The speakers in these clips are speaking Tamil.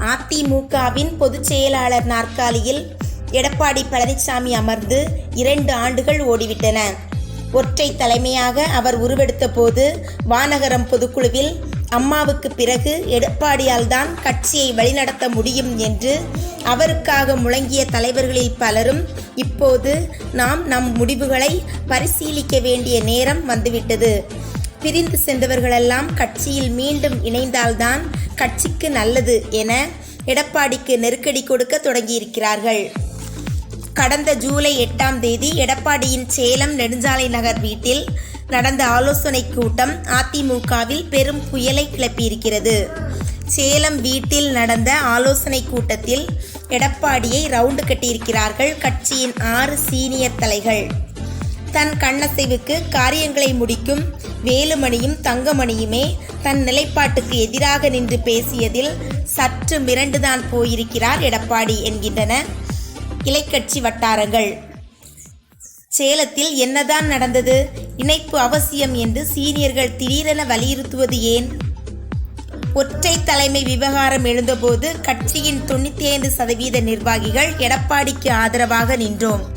அதிமுகவின் பொதுச் செயலாளர் நாற்காலியில் எடப்பாடி பழனிசாமி அமர்ந்து இரண்டு ஆண்டுகள் ஓடிவிட்டன. ஒற்றை தலைமையாக அவர் உருவெடுத்த போது வானகரம் பொதுக்குழுவில் அம்மாவுக்கு பிறகு எடப்பாடியால் தான் கட்சியை வழிநடத்த முடியும் என்று அவருக்காக முழங்கிய தலைவர்களில் பலரும் இப்போது நாம் நம் முடிவுகளை பரிசீலிக்க வேண்டிய நேரம் வந்துவிட்டது. பிரிந்து சென்றவர்களெல்லாம் கட்சியில் மீண்டும் இணைந்தால்தான் கட்சிக்கு நல்லது என எடப்பாடிக்கு நெருக்கடி கொடுக்க தொடங்கியிருக்கிறார்கள். கடந்த ஜூலை எட்டாம் தேதி எடப்பாடியின் சேலம் நெடுஞ்சாலை நகர் வீட்டில் நடந்த ஆலோசனை கூட்டம் அதிமுகவில் பெரும் புயலை கிளப்பியிருக்கிறது. சேலம் வீட்டில் நடந்த ஆலோசனை கூட்டத்தில் எடப்பாடியை ரவுண்டு கட்டியிருக்கிறார்கள் கட்சியின் ஆறு சீனியர் தலைகள். தன் கண்ணசைவுக்கு காரியங்களை முடிக்கும் வேலுமணியும் தங்கமணியுமே தன் நிலைப்பாட்டுக்கு எதிராக நின்று பேசியதில் சற்று மிரண்டுதான் போயிருக்கிறார் எடப்பாடி என்கின்றன. இலைக்கட்சி வட்டாரங்கள். சேலத்தில் என்னதான் நடந்தது? இணைப்பு அவசியம் என்று சீனியர்கள் திடீரென வலியுறுத்துவது ஏன்? ஒற்றை தலைமை விவகாரம் எழுந்தபோது கட்சியின் தொண்ணூற்றி ஐந்து சதவீத நிர்வாகிகள் எடப்பாடிக்கு ஆதரவாக நின்றோம்.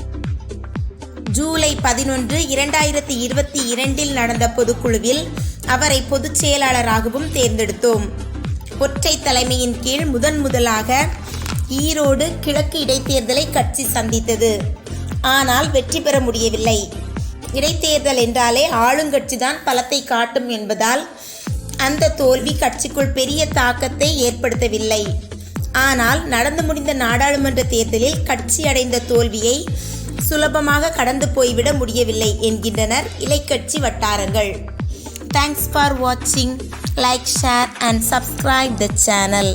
ஜூலை பதினொன்று இரண்டாயிரத்தி இருபத்தி இரண்டில் நடந்த பொதுக்குழுவில் அவரை பொதுச் செயலாளராகவும் தேர்ந்தெடுத்தோம். ஒற்றை தலைமையின் கீழ் முதன் முதலாக ஈரோடு கிழக்கு இடைத்தேர்தலை கட்சி சந்தித்தது. ஆனால் வெற்றி பெற முடியவில்லை. இடைத்தேர்தல் என்றாலே ஆளுங்கட்சி தான் பலத்தை காட்டும் என்பதால் அந்த தோல்வி கட்சிக்குள் பெரிய தாக்கத்தை ஏற்படுத்தவில்லை. ஆனால் நடந்து முடிந்த நாடாளுமன்ற தேர்தலில் கட்சி அடைந்த தோல்வியை சுலபமாக கடந்து போய்விட முடியவில்லை என்கின்றனர் இலைக்கட்சி வட்டாரங்கள். தேங்க்ஸ் ஃபார் வாட்சிங் like share and subscribe the channel